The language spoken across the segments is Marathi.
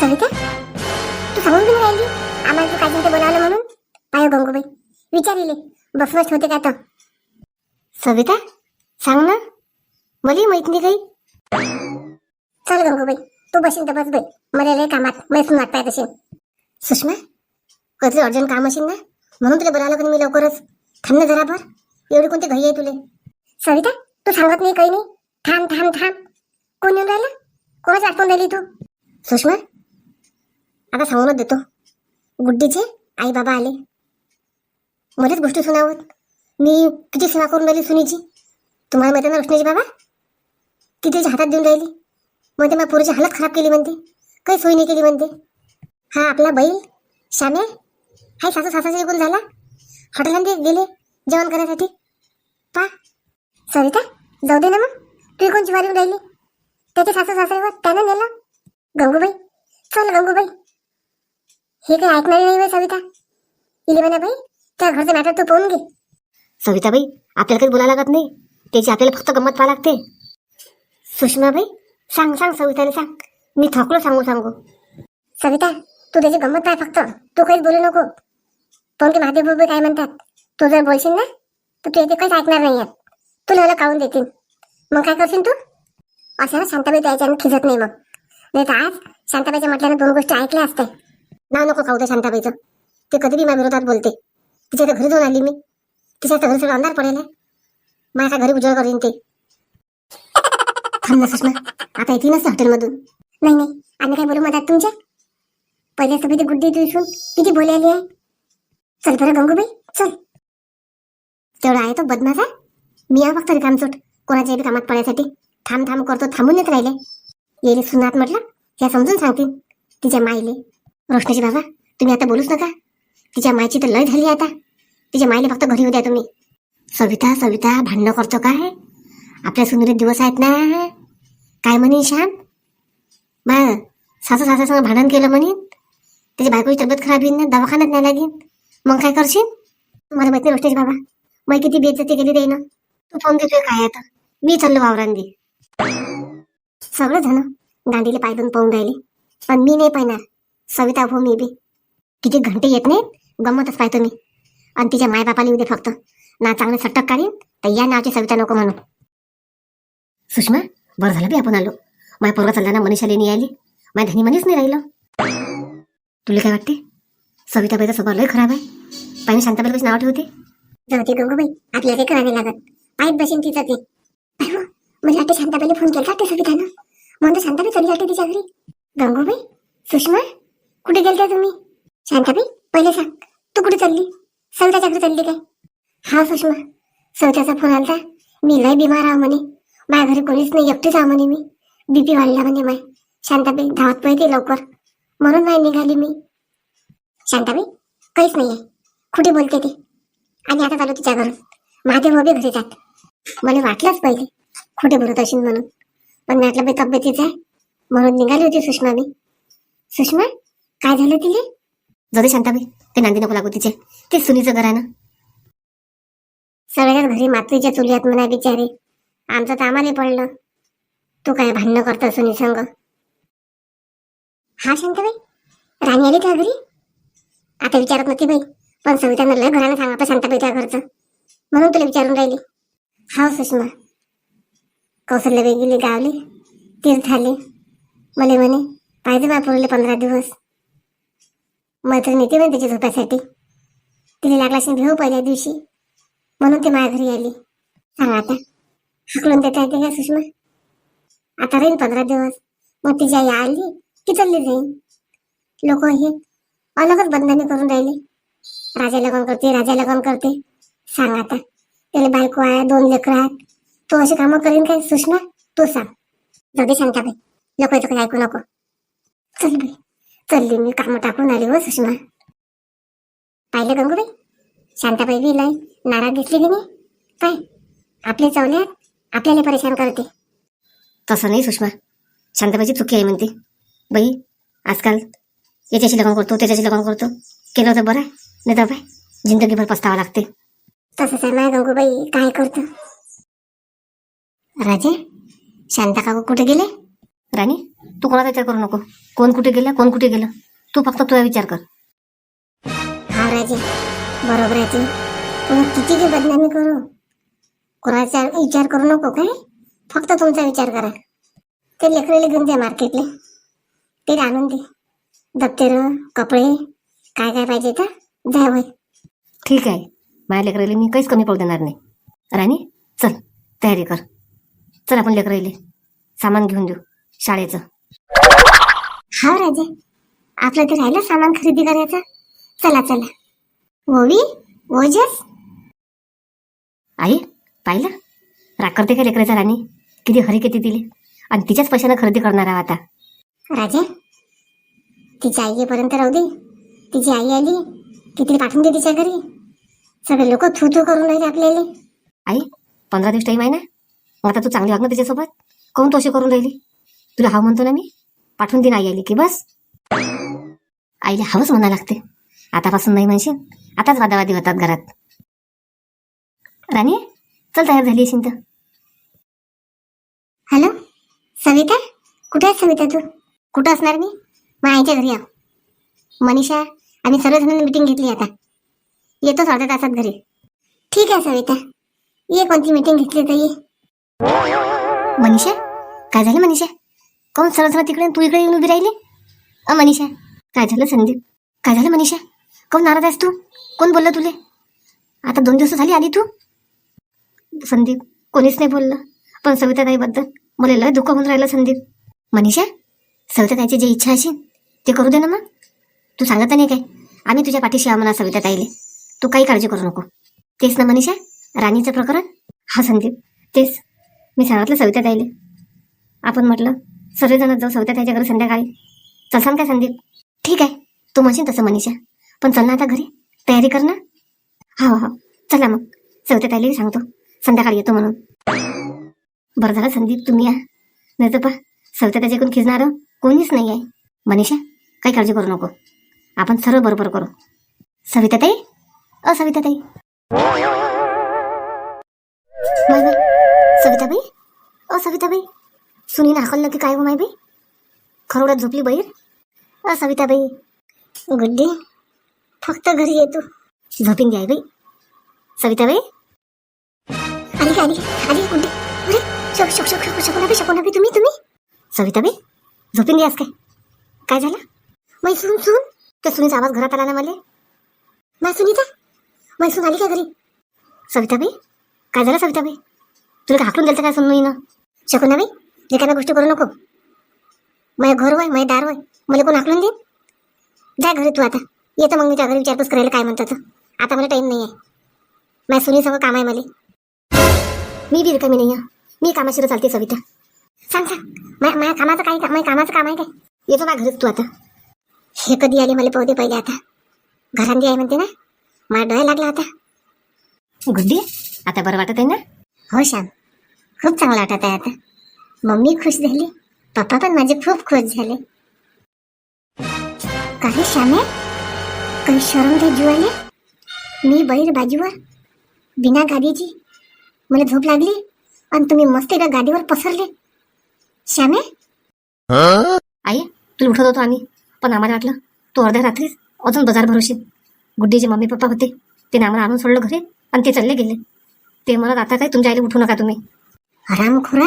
सविता तू सांगून बी राहिली. आम्हाला तू काय ते बोलावलं म्हणून. पाय हो गंगूबाई. विचारिले बसवत होते का तर सविता सांग ना. मला माहीत नाही काही. चल गंगूबाई तू बसीन तर बस बाई. मला लय कामात मैसून वाटताय तशी. सुषमा कधी अर्जंट काम असेल ना? म्हणून तुला बोलावलं पण मी लवकरच? थांब ना जरा भर एवढी कोणती घाई आहे तुले? सविता तू सांगत नाही काही नाही. थांब थांब थांब. कोण येऊन राहिलं? कोणाच आठवण राहिली तू? सुषमा आता सांगूनच देतो. गुड्डीचे आई बाबा आले. मध्येच गोष्टी सुनावत. मी किती सेवा करून राहिली सुनीची? तुम्हाला माहिती ना रोशनीची बाबा? ती त्याच्या हातात देऊन राहिली. म्हणते मग पोरीची हालत खराब केली म्हणते. काही सोय नाही केली म्हणते. हा आपला बैल श्यामे? हाय सासू सासाचा एकूण झाला? हॉटेलांमध्ये गेले जेवण करण्यासाठी? पा. सविता जाऊ दे ना मग. तू कोणची वारी राहिली. त्याच्या सासू सासऱ्यावर त्यानं नेलं. गंगूबाई चल गंगूबाई. हे काही ऐकणारी नाही बाई सविता? इले म्हणा बाई त्या घरचं मॅटर तू पाहून घे. सविताबाई आपल्याला काही बोलायला लागत नाही. त्याची आपल्याला फक्त गंमत पाहा लागते. सुषमाबाई सांग सांग सविताने सांग. मी थकलो सांगू सांगू. सविता तू त्याची गंमत पाय फक्त. तू काहीच बोलू नको. पण ते महादेव बाबा काय म्हणतात. तू जर बोलशील ना तर तू याचे काहीच ऐकणार नाही आहेत. तुला मला काढून देतील. मग काय करशील तू? अशा ना शांताबाई त्याच्यानं खिजत नाही मग. नाही तर आज शांताबाईच्या म्हटल्यानं दोन गोष्टी ऐकल्या असते नाव नको खाऊ त्या शांताबाईचं. ते कधी बी माझ्या विरोधात बोलते. तिच्या तर घरी जाऊन आली मी. तिच्या तर घरी सगळं अंधार पडेल. माझ्या घरी उजळ करीन ते. थांब ना सुषमा. आता येते नसते हॉटेलमधून. नाही नाही. आम्ही काय बोलू मधात तुमच्या? पहिल्या सभेत गुड्डी दिसून किती बोलायली आहे? चल बरं गंगूबाई चल. तेवढा आहे तो बदमाश आहे मी आहे फक्त रिकामचोट. कोणाच्या बी कामात पडायसाठी? थांब थांब करतो. थांबून येत राहिले. येईल सुनात म्हटलं. ह्या समजून सांगतील. तिच्या माईले रोशनीची बाबा तुम्ही आता बोलूच नका. तिच्या मायची तर लय झाली आता. तिच्या मायला फक्त घरी उद्या तुम्ही. सविता सविता भांडणं करतो काय आपल्या सुंदर दिवस आहेत ना. काय म्हणे श्याम? मा सासू सासासंग भांडण केलं म्हणे त्याची बायकोची तब्येत खराब येईन ना दवाखान्यात नाही लागेल मग काय करशील? मला माहिती नाही रोशनीची बाबा. मग किती बेइज्जती केली ते ना तू फोन देतोय काय आता? मी चाललो वावरांदी सगळं जण पाय पायदून पाहून राहिले. पण मी नाही पाहणार. सविता हो मी बी. किती घंटे येत नाहीत? गमतच पाहतो मी. आणि तिच्या मायबापाला उद्या फक्त ना चांगलं सट्टक काढीन तर या नावाची सविता नको म्हणून सुषमा बरं झालं बी आपण आलो. माझ्या पोरगा चालला ना मनीषा लेणी आली माझ्या धनी मनीच नाही राहिलं. तुला काय वाटते? सविताबाईचा स्वभाव लय खराब आहे. पाहिजे शांताबाई कशी नाव ठेवते? जाऊ दे गंगूबाई आपल्याला काही करावे लागत. पायत बसेन तिचं ते. वा, मला वाटतं शांताबाईला फोन केला ते सवितानं? म्हणतो शांताबाई चली जाते तिच्या घरी. गंगूबाई सुषमा? कुठे गेलत्या तुम्ही? शांताबाई पहिले सांग. तू कुठे चालली? सविताच्या घरी चालली काय? हा सुषमा सविताचा फोन आलता. मी लय बिमार आहो म्हणे. माझ्या घरी कोणीच नाही एकटीच आहो म्हणे मी. बीपी वाढला म्हणे माय. शांताबाई धावत पळते लवकर. म्हणून नाही निघाली मी. शांताबाई काहीच नाही आहे कुठे बोलते ते. आणि आता चालू तिच्या घरून. महादेव उभे घरी जात. मला वाटलंच पहिले. खोटे बोलत असेल म्हणून. पण म्हटलं बाई तब्येतीच आहे. म्हणून निघाली होती सुषमा मी. सुषमा काय झालं तिले? दे शांताबाई ते नांदी नको लागू तिचे. ते सुनीचं घर आहे ना. सगळ्याच घरी मातीच्या चुलीत म्हणा बिचारे. आमचं तर आम्हाला पडलं. तू काय भांडणं करतो सुनी संग? हा शांताबाई राणी आली त्या घरी? आता विचारत नव्हती बाई पण सवितानं लय घरानं सांगा शांताबाई त्या घरचं. म्हणून तुला विचारून राहिली. हा सुषमा. कौशल्य वेगळी गावली तीर्थ आले. मले म्हणे पाहिजे बा पुरले पंधरा दिवस. मैत्रीण येते म्हणे त्याची झोपासाठी. तिला लागला असेल घेऊ पहिल्या दिवशी. म्हणून ती माझ्या घरी आली. सांग आता. हकलून देता येते का सुषमा? आता राहील पंधरा दिवस. मग तिची आई आली की चालली जाईल लोक हे अलगच बंधने करून राहिले. राजा लग्न करते राजा लग्न करते. सांग आता. त्याला बायको आहे दोन लेकरं आहेत. तू अशी कामं करीन काय सुषमा? तू सांग. जाऊ दे शांताबाई. लोकांचं काही ऐकू नको. चल बाई. चलली मी कामं टाकून आली हो सुषमा. पाहिलं गंगूबाई? शांताबाई बी लय नाराज दिसली की नाही काय? आपले चवल्यात आपल्याला परेशान करते. तसं नाही सुषमा. शांताबाईची चुकी आहे म्हणते. बाई आजकाल याच्याशी लग्न करतो त्याच्याशी लग्न करतो. केलं तर बरं नाही तर बाय जिंदगीभर पस्तावा लागते. तसंच आहे ना गंगूबाई. काय करतो? राजे शांता काकू कुठे गेले? राणी तू कोणाचा विचार करू नको. कोण कुठे गेलं कोण कुठे गेलं तू फक्त तुझा विचार कर. हा राजे बरोबर आहे ते. किती की बदनामी करू कोणाचा विचार करू नको काय? फक्त तुमचा विचार करा. ते लेकरेले घेऊन द्या मार्केटले. ते आणून दे. दप्तर कपडे काय काय पाहिजे तर जा वय ठीक आहे. माझ्या लेकराला मी काहीच कमी पडू देणार नाही. राणी चल तयारी कर. चल आपण लेकराले सामान घेऊन देऊ. शाळेचं. हा राजे. आपलं ते राहिलं सामान खरेदी करायचं. चला चला. ओवी ओजस. आई पाहिलं? राग करते का लेकरायचा राणी? किती हरी किती दिली. आणि तिच्याच पैशानं खरेदी करणार आहोत आता. राजे तिच्या आई येईपर्यंत राहू दे. तिची आई आली किती पाठवून दे तिच्या घरी. सगळे लोक थू थू करून राहिले आपल्याला. आई पंधरा दिवस टाईम आहे ना? मग आता तू चांगली वाग ना तिच्यासोबत? कोण तोशी करून राहिली? तुला हा म्हणतो ना मी? पाठवून दिन आई आली की बस. आईला हवंच म्हणा लागते. आतापासून नाही म्हणशील? आताच वादावादी होतात घरात. राणी चल तयार झाली असेल तर. हॅलो? सविता? कुठे आहे सविता तू? कुठं असणार मी? मग आईच्या घरी आहो मनीषा आम्ही सर्वजण मीटिंग घेतली आता. येतो अर्ध्या तासात घरी. ठीक आहे सविता. ये कोणती मीटिंग घेतली तर ये मनीषा? काय झालं मनीषा? काऊन सरळ सरळ तिकडे तू इकडे येऊन उभी राहिली? अ मनीषा काय झालं संदीप? काय झालं मनीषा? काऊन नाराज आहेस तू? कोण बोललं तुले? आता दोन दिवस झाली आली तू? संदीप कोणीच नाही बोललं. पण सविताताईबद्दल मला लय दुःख होऊन राहिलं संदीप. मनीषा सविताताईची जी इच्छा असेल ते करू दे ना मग. तू सांगत नाही काय? आम्ही तुझ्या पाठीशी आम्हाला सविताताईले. तू काही काळजी करू नको. तेच ना मनीषा राणीचं प्रकरण? हा संदीप तेच. मी सांगितलं सविताताईले. आपण म्हटलं सर्वजण जाऊ सविता त्याच्या घरी संध्याकाळी. चलसान काय संदीप. ठीक आहे. तू म्हणशील तसं मनीषा. पण चल ना आता घरी. तयारी कर ना. हो हो. चला मग. सविता ताईलाही सांगतो. संध्याकाळी येतो म्हणून. बरं झालं संदीप तुम्ही या. नाही तर पा सविता त्याच्याकडून खिजणार कोणीच नाही आहे. मनीषा काही काळजी करू नको. आपण सर्व बरोबर करू. सविता ताई? अ सविता ताई. सविताबाई? अ सविताबाई? सुनीनं हाकललं की काय हो माय बाई? खरोड्यात झोपली बाहेर सविताबाई. गुड्डी. फक्त घरी येतो झोपीन घ्याय बाई. सविताबाई? आली का आली आली गुड्डी. अरे शक शक शक शक शकुना बी शकुना बी तुम्ही तुम्ही? सविताबाई झोपीन घ्यास काय? काय झालं? मै सुन सुन. त्या सुनीचा आवाज घरात आला ना मला. मै सुनीता. मै सुन आली का घरी? सविताबाई काय झालं सविताबाई? तुला हाकलून द्यायचं काय सुनू ना शकुना बाई रिकाम्या गोष्टी करू नको. माझ्या घर वय माझ्या दार वय मला कोण हाकलून दे जा घरी तू आता. येतो मग मी त्या घरी विचारपूस करायला काय म्हणतात आता मला टाईम नाही आहे माझ्या सुनी सगळं काम आहे मला. मी बी रिकामी नाही आहे मी कामाशिर चालते सविता. सांग सांग. मा- माझ्या कामाचं काय काम माझ्या कामाचं काम आहे काय? येतो ना घरीच तू आता. हे कधी आले मला पाहू दे पहिले आता. घरांदी आहे म्हणते ना. मला डोळा लागला आता. गुड्डी आता बरं वाटत आहे ना? हो श्याम. खूप चांगला वाटत आहे आता. मम्मी खुश झाली. पप्पा पण माझे खूप खुश झाले. काही श्यामे काही शरम काही जीवाले मी बैल बाजूवर बिना गाडीची मला झोप लागली आणि तुम्ही मस्त एका गाडीवर पसरले. श्यामे? आई तुला उठत होतो आम्ही पण आम्हाला वाटलं तू अर्ध्या रात्रीच अजून बाजार भरवशील. गुड्डीचे मम्मी पप्पा होते ते आम्हाला आणून सोडलं घरी आणि ते चालले गेले. ते म्हणत आता काय तुमच्या आईला उठू नका तुम्ही. आराम खुरा.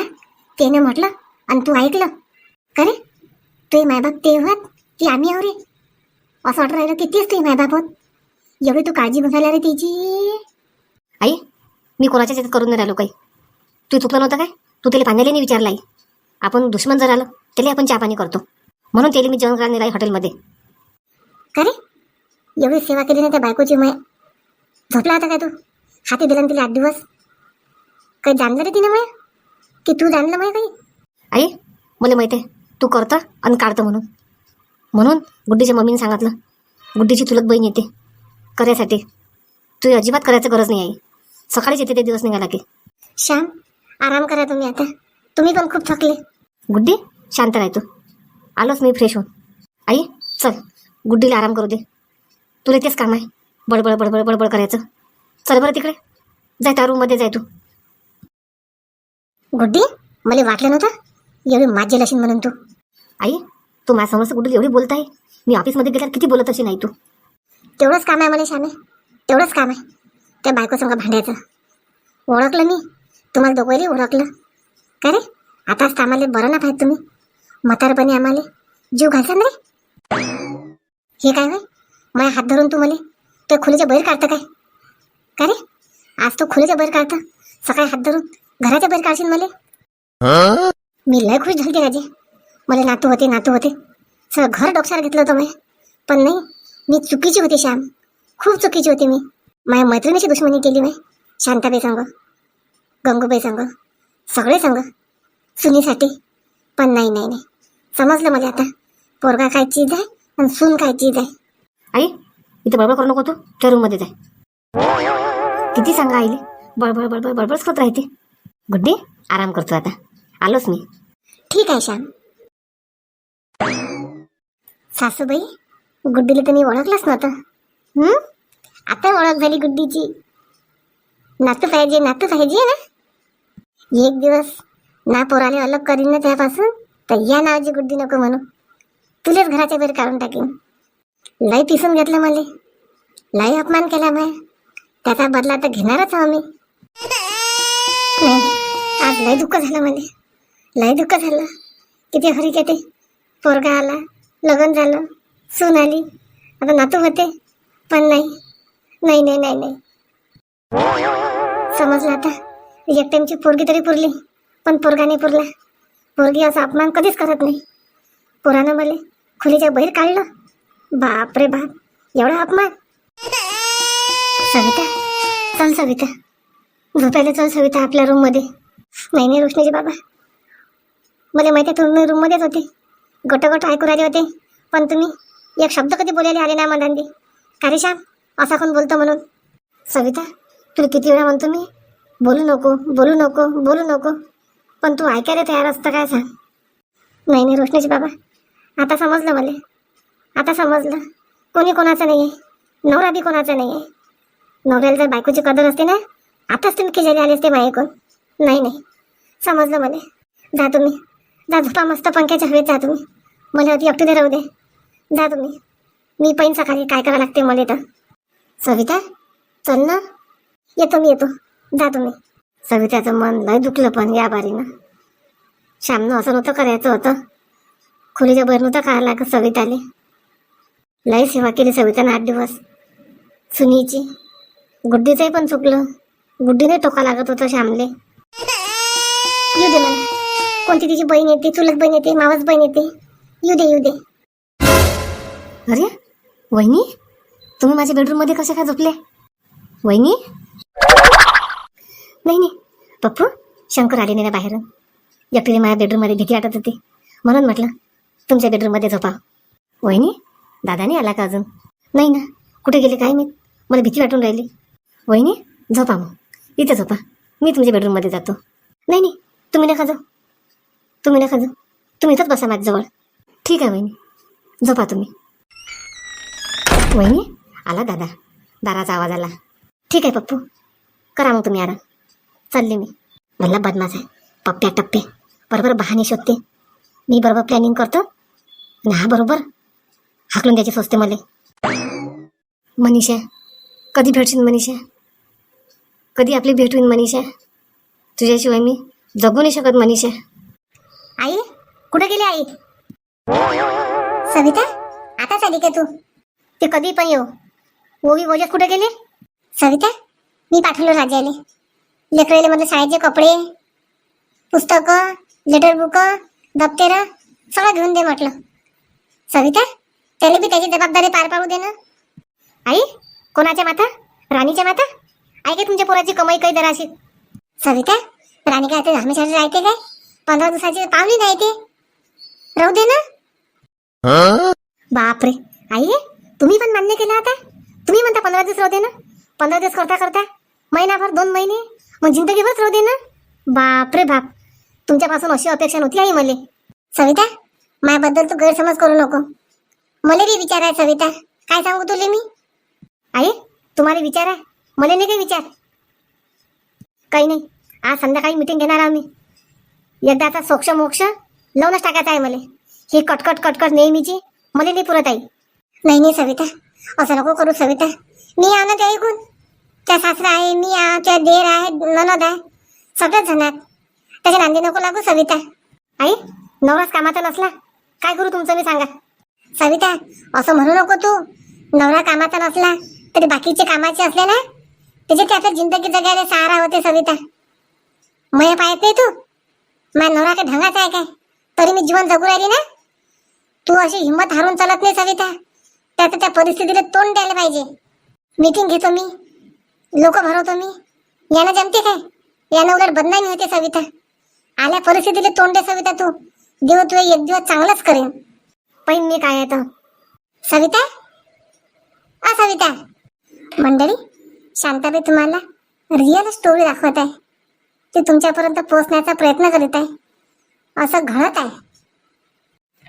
त्याने म्हटलं आणि तू ऐकलं? का रे तुझे मायबाप ते होत की आम्ही आहो रे असं वाटत राहिलं की तेच तुझे मायबाप होत. एवढी तू काळजी बसायला रे तिची. आई मी कोणाच्या याच्यात करून नाही राहिलो काही. तू चुकलं नव्हतं काय? तू त्याला पाण्याला नाही विचारलं आई. आपण दुश्मन जर आलं त्याला आपण चहा पाणी करतो. म्हणून त्याला मी जेवण करायला नेलं आहे हॉटेलमध्ये. का रे एवढी सेवा केली ना त्या बायकोची मय. झोपला होता काय तू? हाती दिला ना तिला आठ दिवस? काही जाणलं रे तिने मय? की तू जाणलं मय काही? आई मला माहिती आहे. तू करतं आणि काढतं म्हणून. म्हणून गुड्डीच्या मम्मीने सांगितलं गुड्डीची चुलत बहीण येते करायसाठी. तू अजिबात करायचं गरज नाही आई. सकाळीच येते ते दिवस निघाला की. श्याम आराम करा तुम्ही आता. तुम्ही पण खूप थकले. गुड्डी शांत राह तू. आलोच मी फ्रेश होऊन. आई चल गुड्डीला आराम करू दे. तुला तेच काम आहे. बडबड बडबड बडबड करायचं. चल बरं तिकडे. जाय त्या रूममध्ये जाय तू. गुड्डी मला वाटलं नव्हतं. एवढी माझी लशीन म्हणून तू. आई तू माझ्यासमोर कुठे एवढी बोलत आहे मी ऑफिसमध्ये गेल्यावर किती बोलत अशी नाही तू? तेवढंच काम आहे मला श्यामे. तेवढंच काम आहे. त्या बायकोसंग भांडायचं. ओळखलं मी. तुम्हाला दोघंही ओळखलं. का रे? आताच तर आम्हाला बरं ना पाहिजे तुम्ही. म्हातारपणी आम्हाला. जीव घालसान रे. हे काय होय? माझ्या हात धरून तू मला. ते खोलीच्या बाहेर काढतं काय? का रे? आज तो खोलीच्या बाहेर काढतं. सकाळी हात धरून. घराच्या बाहेर काढशील मला? मी लय खुश झाली राजे. मला नातू होते नातू होते. सगळं घर डोक्यावर घेतलं होतं मी पण नाही मी चुकीची होती श्याम. खूप चुकीची होती मी. माझ्या मैत्रिणीची दुश्मनी केली मी शांताबाई सांग गंगूबाई सांग सगळे सांग सुनीसाठी. पण नाही नाही नाही. समजलं मला आता. पोरगा काय चीज आहे आणि सून काय चीज आहे. आई इथे बळबळ करू नको तू. त्या रूममध्ये जाय. किती सांगा आईले. बळबळ बळबळ बळबळच करत राहते. गुड्डी आराम करतो आता. आलोच मी. ठीक आहे श्याम. सासूबाई गुड्डीला तर मी ओळखलंच नव्हतं. हं? आता ओळख झाली गुड्डीची. नातू पाहिजे नातू पाहिजे ना? एक दिवस ना पोराले अलग करीन ना त्यापासून तर या नावाची गुड्डी नको म्हणू. तुलेच घराच्या बाहेर काढून टाकीन. लय पिसून घेतलं मला. लय अपमान केला मी त्याचा बदला तर घेणारच आहो मी. नाही आज लय दुःख झालं मला लय दुःख झालं. किती हरी येते पोरगा आला. लग्न झालं. सून आली. आता नातू होते. पण नाही. नाही नाही नाही नाही. समजलं आता. एक टाईमची पोरगी तरी पुरली. पण पोरगा नाही पुरला. पोरगी असा अपमान कधीच करत नाही. पोरानं मला खोलीच्या बाहेर काढलं. बाप रे बाप. एवढा अपमान. सविता. चल सविता. झोपायला चल सविता आपल्या रूममध्ये नाही नाही रोशनीचे बाबा. मला माहिती आहे तुम्ही रूममध्येच होते. गोट गोट ऐकू राहिले होते. पण तुम्ही एक शब्द कधी बोलायला आले ना मनांदी का श्याम? असा कोण बोलतो म्हणून? सविता तुला किती वेळा म्हणतो मी बोलू नको बोलू नको बोलू नको. पण तू ऐकायला तयार असतं काय सांग? नाही नाही रोशनीचे बाबा. आता समजलं मला. आता समजलं. कोणी कोणाचं नाही आहे नवरा बी कोणाचा नाही आहे नवऱ्याला जर बायकोची कदर असते ना आताच तुम्ही खिजारी ते असते माझ्याकडून नाही नाही. समजलं मला. जा तुम्ही. जा झोपा मस्त पंख्याच्या हवेत जा तुम्ही. मला अति एकटी राहू दे. जा तुम्ही. मी पण सकाळी काय करावं लागते मला तर सविता चल ना. येतो मी येतो. जा तुम्ही. सविताचं मन लय दुखलं पण या बारीनं. श्यामनं असं नव्हतं करायचं होतं. खुलीच्या बाहेर नव्हतं काय लागत सविताले. लय सेवा केली सवितानं आठ दिवस. सुनीची. गुड्डीचंही पण चुकलं. बुद्धीने टोका लागत होतं श्यामले. येऊ दे मला. कोणती तिची बहीण येते चुलत बहीण येते मावस बहीण येते. येऊ दे येऊ दे. अरे वहिनी तुम्ही माझ्या बेडरूममध्ये कसे काय झोपले वहिनी? नाही नाही. पप्पू शंकर आले नाही ना बाहेरून. एकटीने माझ्या बेडरूममध्ये भीती वाटत होती. म्हणून म्हटलं तुमच्या बेडरूममध्ये झोपा वहिनी दादा नाही आला का अजून? नाही ना. कुठे गेले काय मी मला भीती वाटून राहिली. वहिनी झोपा मग. इथे झोपा. मी तुमच्या बेडरूममध्ये जातो. नाही नाही. तुम्ही नका जाऊ. तुम्ही नका जाऊ. तुम्ही इथंच बसा माझ्याजवळ ठीक आहे वहिनी. झोपा तुम्ही. वहिनी आला दादा. दाराचा आवाज आला. ठीक आहे पप्पू. करा मग तुम्ही आराम. चालले मी. मला बदमाश आहे. पप्प्या टप्पे. बरोबर बहाणे शोधते. मी बरोबर प्लॅनिंग करतो. आणि हा बरोबर हाकलून द्यायची सोचते मला. मनीषा. कधी भेटशील मनीषा? कधी आपली भेट होईल मनीषा? तुझ्याशिवाय मी जगू नाही शकत मनीषा. आई कुठे गेली आई? सविता आताच आली का तू? ते कधी पण येऊ. ओवी कुठे गेले? सविता मी पाठवलं राजाले लेकराले म्हटलं शाळेचे कपडे पुस्तकं लेटर बुक दप्तर सगळं घेऊन दे म्हटलं. सविता त्याला बी त्याची जबाबदारी पार पाडू दे ना. आई कोणाच्या माता राणीच्या माता ऐका तुमच्या पोराची कमाई काही दराशी सविता राणी काय आता हमेशा राहते काय? पंधरा दिवसाची पाहुणी नाही ते. राहू दे ना. बापरे. आई तुम्ही पण मान्य केलं आता. तुम्ही म्हणता पंधरा दिवस राहू दे ना. पंधरा दिवस करता करता महिनाभर दोन महिने मग जिंदगीभरच राहू दे ना. बापरे बाप. तुमच्यापासून अशी अपेक्षा नव्हती आई मले. सविता माझ्याबद्दल तू गैरसमज करू नको. मला बी विचार आहे सविता. काय सांगू तुले मी? आई तुम्हाला विचार. आहे मला नाही काही विचार. काही नाही. आज संध्याकाळी मिटिंग घेणार आम्ही. एकदाचा सोक्ष मोक्ष लावूनच टाकायचं आहे मला. ही कटकट कटकट नेहमीची मला नाही पुरत आई. नाही नाही सविता. असं नको करू सविता. मी आणत ना ते ऐकून त्या सासरा आहे मी आ त्या देर आहे ननद आहे. सगळेच जण आहेत त्याच्या नांदी नको लागू सविता. आई नवराच कामाचा नसला. काय करू तुमचं मी सांगा. सविता असं म्हणू नको तू. नवरा कामाचा नसला तरी बाकीचे कामाचे असले ना? त्याचे ते जिंदगी जगायला सहारा होते सविता? मय पाहत नाही तू? माझा नवरा काय ढंगाचा आहे काय? तरी मी जीवन जगू राहिली ना? तू अशी हिंमत हारून चालत नाही सविता. त्याचं त्या परिस्थितीला तोंड द्यायला पाहिजे. मीटिंग घेतो मी. लोक भरवतो मी. यानं जमते काय? यानं उलट बदनामी होते सविता. आल्या परिस्थितीला तोंड दे सविता तू. देव तुला एक दिवस चांगलाच करेन. पण मी काय येतो? सविता? आ सविता. मंडळी शांताबाई तुम्हाला रिअल स्टोरी दाखवत आहे. ती तुमच्यापर्यंत पोहोचण्याचा प्रयत्न करीत आहे. असं घडत आहे.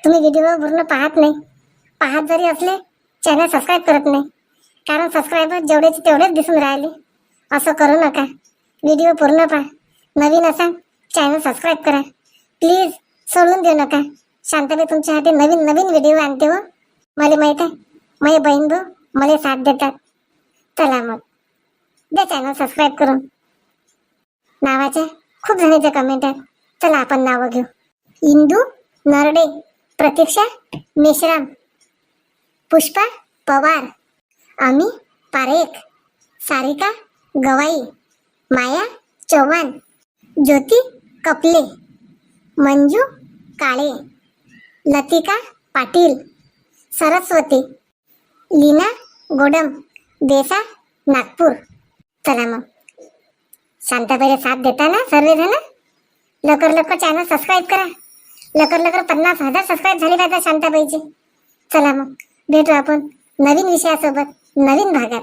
तुम्ही व्हिडिओ पूर्ण पाहत नाही. पाहत जरी असले चॅनल सबस्क्राईब करत नाही. कारण सबस्क्रायबर जेवढेच तेवढेच दिसून राहिले. असं करू नका. व्हिडिओ पूर्ण पहा. नवीन असा चॅनल सबस्क्राईब करा. प्लीज सोडून देऊ नका. शांताबाई तुमच्यासाठी नवीन नवीन व्हिडिओ आणते हो. मला माहीत आहे. माझे बहीण भाऊ मला साथ देतात. चला मग. द्या चॅनल सबस्क्राईब करून. नावाचे खूप जणांचे कमेंट आहेत. चला आपण नावं घेऊ. इंदू नरडे प्रतीक्षा मेश्राम पुष्पा पवार अमी पारेख सारिका गवाई माया चव्हाण ज्योती कपले मंजू काळे लतिका पाटील सरस्वती लीना गोडम देसा नागपूर. चला मग. शांताबाईला साथ देता ना सर्वजण? लवकर लवकर चॅनल सबस्क्राईब करा. लवकर लवकर पन्नास हजार सबस्क्राईब झाले पाहिजे शांताबाईचे. चला मग. भेटू आपण नवीन विषयासोबत नवीन भागात.